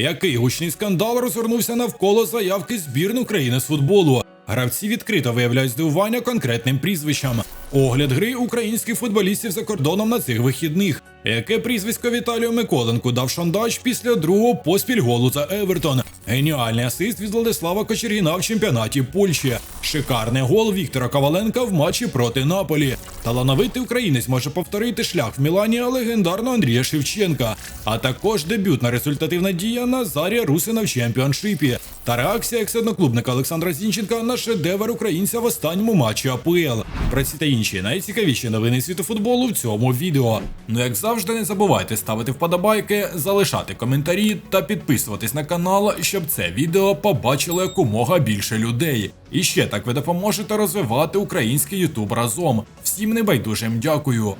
Який гучний скандал розгорнувся навколо заявки збірної України з футболу. Гравці відкрито виявляють здивування конкретним прізвищам. Огляд гри українських футболістів за кордоном на цих вихідних. Яке прізвисько Віталію Миколенку дав шандач після другого поспіль голу за Евертон. Геніальний асист від Владислава Кочергіна в чемпіонаті Польщі. Шикарний гол Віктора Коваленка в матчі проти Наполі. Талановитий українець може повторити шлях в Мілані легендарного Андрія Шевченка, а також дебютна результативна дія Назарія Русина в чемпіоншипі та реакція екс-одноклубника Олександра Зінченка на шедевр українця в останньому матчі АПЛ. Про ці та інші найцікавіші новини світу футболу в цьому відео. Ну як завжди, не забувайте ставити вподобайки, залишати коментарі та підписуватись на канал, щоб це відео побачило якомога більше людей. І ще так ви допоможете розвивати український Ютуб разом. Всім небайдужим дякую.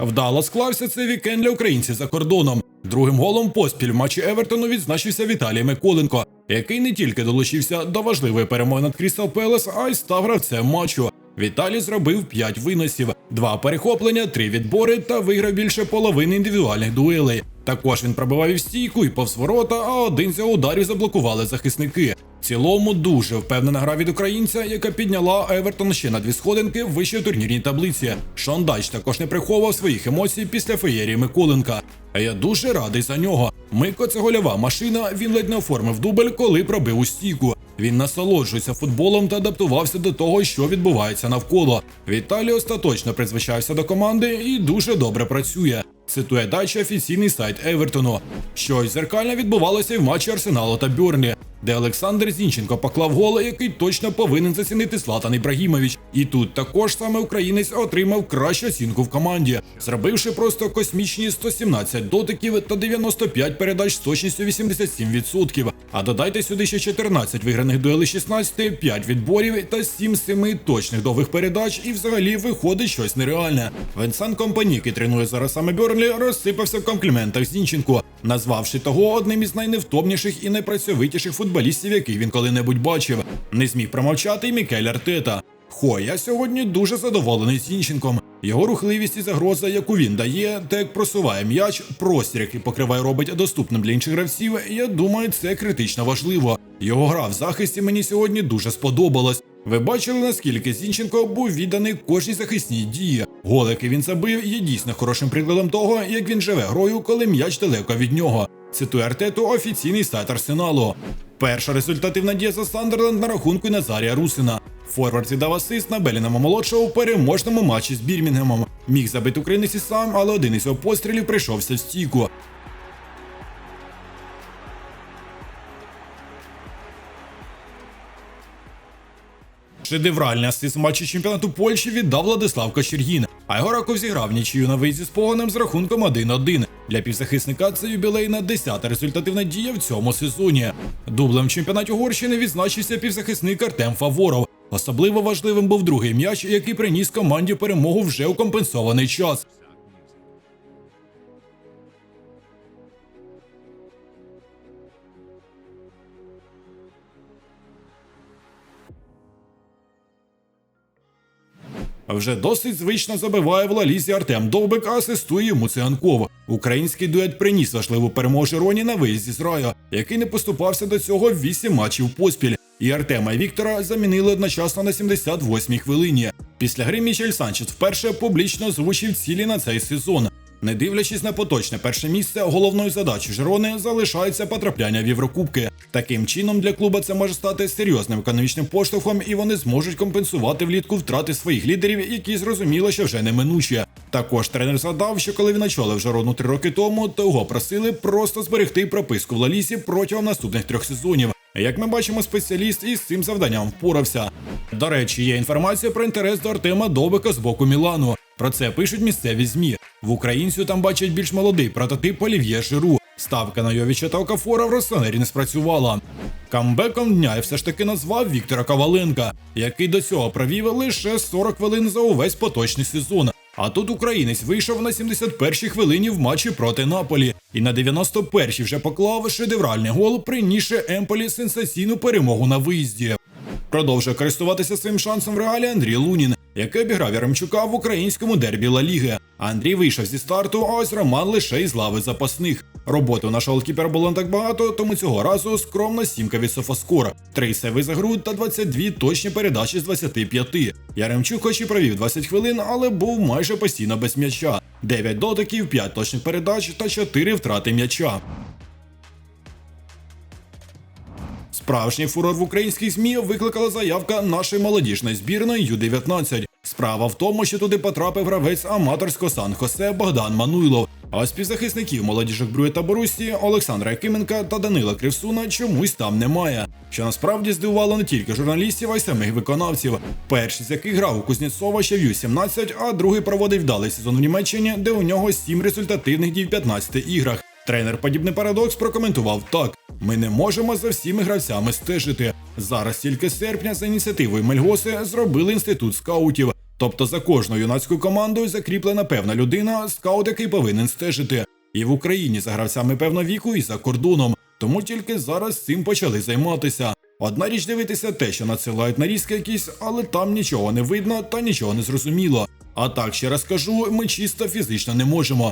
Вдало склався цей вікенд для українців за кордоном. Другим голом поспіль в матчі Евертону відзначився Віталій Миколенко, який не тільки долучився до важливої перемоги над Крістал Пелес, а й став гравцем матчу. Віталій зробив 5 виносів, 2 перехоплення, 3 відбори та виграв більше половини індивідуальних дуелей. Також він пробивав і в стійку і повз ворота, а один з його ударів заблокували захисники. Цілому дуже впевнена гра від українця, яка підняла Евертон ще на дві сходинки вище в турнірній таблиці. Шандач також не приховував своїх емоцій після феєрії Миколенка. А я дуже радий за нього. Мико це гольова машина. Він ледь не оформив дубль, коли пробив у стійку. Він насолоджується футболом та адаптувався до того, що відбувається навколо. Віталій остаточно призвичався до команди і дуже добре працює. Цитує дача офіційний сайт Евертону. Щось зеркальне відбувалося і в матчі Арсеналу та Бюрні, де Олександр Зінченко поклав гол, який точно повинен зацінити Златан Ібрагімович. І тут також саме українець отримав кращу оцінку в команді, зробивши просто космічні 117 дотиків та 95 передач з точністю 87%. А додайте сюди ще 14 виграних дуелей 16, 5 відборів та 7 7 точних довгих передач, і взагалі виходить щось нереальне. Венсан Компаній, який тренує зараз саме Берлі, розсипався в компліментах Зінченку, назвавши того одним із найневтомніших і найпрацьовитіших футболістів, яких він коли-небудь бачив. Не зміг промовчати й Мікель Артета. Хо, я сьогодні дуже задоволений Зінченком. Його рухливість і загроза, яку він дає, та як просуває м'яч, простір, який покриває, робить доступним для інших гравців. Я думаю, це критично важливо. Його гра в захисті мені сьогодні дуже сподобалась. Ви бачили, наскільки Зінченко був відданий кожній захисній дії. Гол, який він забив, є дійсно хорошим прикладом того, як він живе грою, коли м'яч далеко від нього. Цитує Артету офіційний сайт Арсеналу. Перша результативна дія за Сандерленд на рахунку Назарія Русина. Форвард віддав асист на Белінама молодшого у переможному матчі з Бірмінгемом. Міг забити українець і сам, але один із його пострілів прийшовся в стійку. Шедевральний асист в матчі чемпіонату Польщі віддав Владислав Кочергін, а його раков зіграв нічию на виїзді з поганим з рахунком 1-1. Для півзахисника це юбілейна 10-та результативна дія в цьому сезоні. Дублем в Угорщини відзначився півзахисник Артем Фаворов. Особливо важливим був другий м'яч, який приніс команді перемогу вже у компенсований час. Вже досить звично забиває в лалізі Артем Довбик, а асистує йому Циганков. Український дует приніс важливу перемогу Жироні на виїзді з раю, який не поступався до цього в 8 матчів поспіль. І Артема Віктора замінили одночасно на 78-й хвилині. Після гри Мічель Санчес вперше публічно озвучив цілі на цей сезон. Не дивлячись на поточне перше місце, головною задачею Жирони залишається потрапляння в Єврокубки. Таким чином для клуба це може стати серйозним економічним поштовхом, і вони зможуть компенсувати влітку втрати своїх лідерів, які зрозуміло, що вже неминучі. Також тренер згадав, що коли він очолив Жирону три роки тому, то його просили просто зберегти прописку в Лалісі протягом наступних трьох сезонів. Як ми бачимо, спеціаліст із цим завданням впорався. До речі, є інформація про інтерес до Артема Довбика з боку Мілану. Про це пишуть місцеві змі. В українцю там бачать більш молодий прототип Олів'є Жиру. Ставка на Йовіча та Окафора в Росланері не спрацювала. Камбеком дня я все ж таки назвав Віктора Коваленка, який до цього провів лише 40 хвилин за увесь поточний сезон. А тут українець вийшов на 71-й хвилині в матчі проти Наполі, і на 91-й вже поклав шедевральний гол, принісши Емполі сенсаційну перемогу на виїзді. Продовжує користуватися своїм шансом в реалі Андрій Лунін, який обіграв Яремчука в українському дербі Ла Ліги. Андрій вийшов зі старту, а ось Роман лише із лави запасних. Роботи у нашого голкіпера було не так багато, тому цього разу скромна сімка від Софаскор. Три сейви за гру та 22 точні передачі з 25. Яремчук хоч і провів 20 хвилин, але був майже постійно без м'яча. 9 дотиків, 5 точних передач та 4 втрати м'яча. Справжній фурор в українських ЗМІ викликала заявка нашої молодіжної збірної Ю-19. Справа в тому, що туди потрапив гравець аматорського Сан-Хосе Богдан Мануйлов. А співзахисників молодіжок Брює та Борусі Олександра Якименка та Данила Кривсуна чомусь там немає. Що насправді здивувало не тільки журналістів, а й самих виконавців. Перший з яких грав у Кузнєцова ще в Ю-17, а другий проводив вдалий сезон в Німеччині, де у нього 7 результативних дій в 15 іграх. Тренер подібний парадокс прокоментував так: ми не можемо за всіми гравцями стежити. Зараз тільки серпня за ініціативою Мельгоси зробили інститут скаутів. Тобто за кожною юнацькою командою закріплена певна людина, скаут, який повинен стежити. І в Україні за гравцями певного віку, і за кордоном. Тому тільки зараз цим почали займатися. Одна річ дивитися те, що надсилають нарізки якісь, але там нічого не видно та нічого не зрозуміло. А так ще раз кажу, ми чисто фізично не можемо,